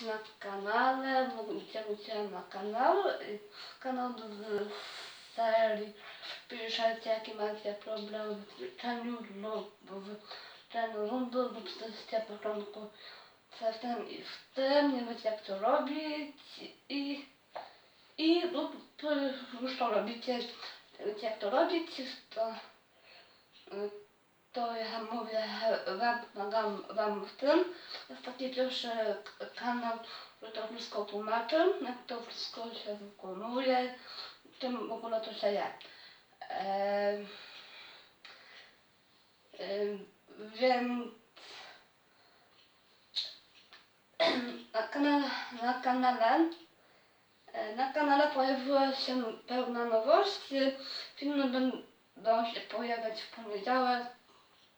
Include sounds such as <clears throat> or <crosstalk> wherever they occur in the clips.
na kanale, być na kanał, y, kanał z serii. Piszecie jaki macie problem w wliczaniu lub w wliczaniu rundu lub jesteście w początku w tym i w tym, nie wiecie jak to robić i i lub y, już to robicie, wiecie jak to robić, to y, to ja mówię wam, pomagam wam w tym. To jest taki pierwszy kanał, który to wszystko tłumaczy, jak to wszystko się wykonuje, czym w ogóle to się je. Więc <clears throat> na kanale, na kanale e, na kanale pojawiła się pełna nowość. Filmy będą się pojawiać w poniedziałek,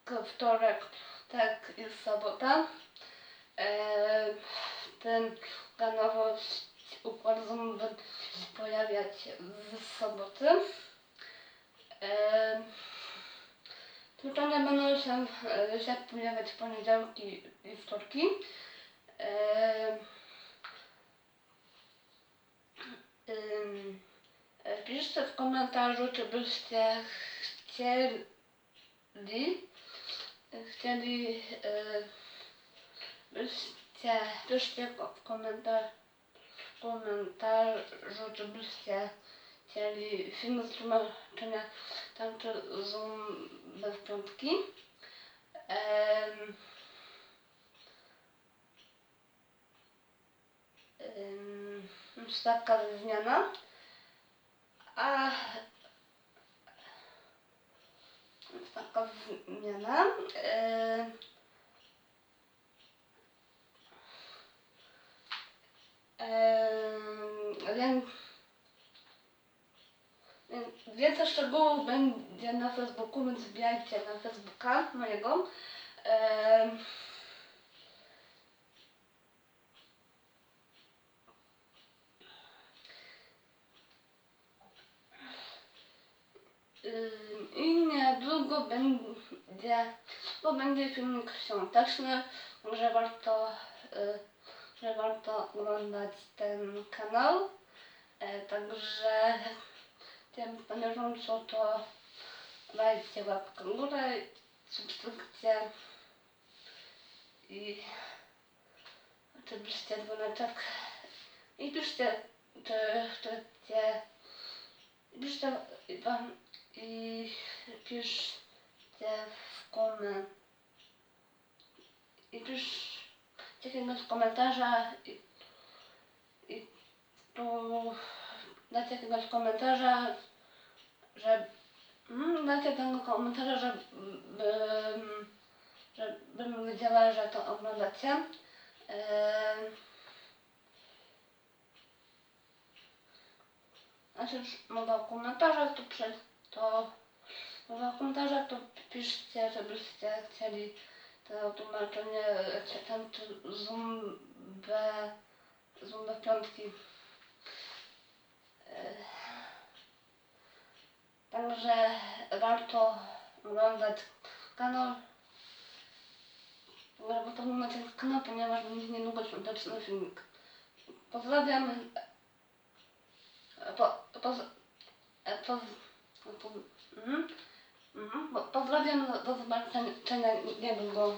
wtorek, tak i sobota. Ten ta nowość układ będzie pojawiać w soboty. Pytania będą się, e, się pojawiać w poniedziałki i wtorki. Piszcie w komentarzu, czy byście chcieli chcieli e, byście piszcie w komentarzu czy byście chcieli film z tłumaczenia tańczy Zoom bez piątki. Em, Jest taka zmiana. A Em, em, Więc więc Więcej szczegółów będzie na Facebooku, więc wbijajcie na Facebooka mojego. I niedługo będzie, bo będzie filmik świąteczny, że warto, y, że warto oglądać ten kanał. E, Także tym pamiętam to dajcie łapkę w górę, subskrypcję i oczywiście dzwoneczek i piszcie, czy chcecie piszcie wam i piszcie w komen i piszcie jakiegoś komentarza i, i tu dajcie jakiegoś komentarza, że mm, dajcie tego komentarza, że bym, żebym wiedziała, że to oglądacie. Em, Znaczy mowa o komentarzach, to przez to mowa o komentarzach, to piszcie, żebyście chcieli to tłumaczenie, czy ten zoom B piątki. E, Także warto oglądać kanał. Warto oglądać kanał, ponieważ będzie niedługo świąteczny filmik. Pozdrawiam. e, Po, poz, e, poz, po, mhm, mhm, po- pozdrawiam, do, do zobaczenia niedługo.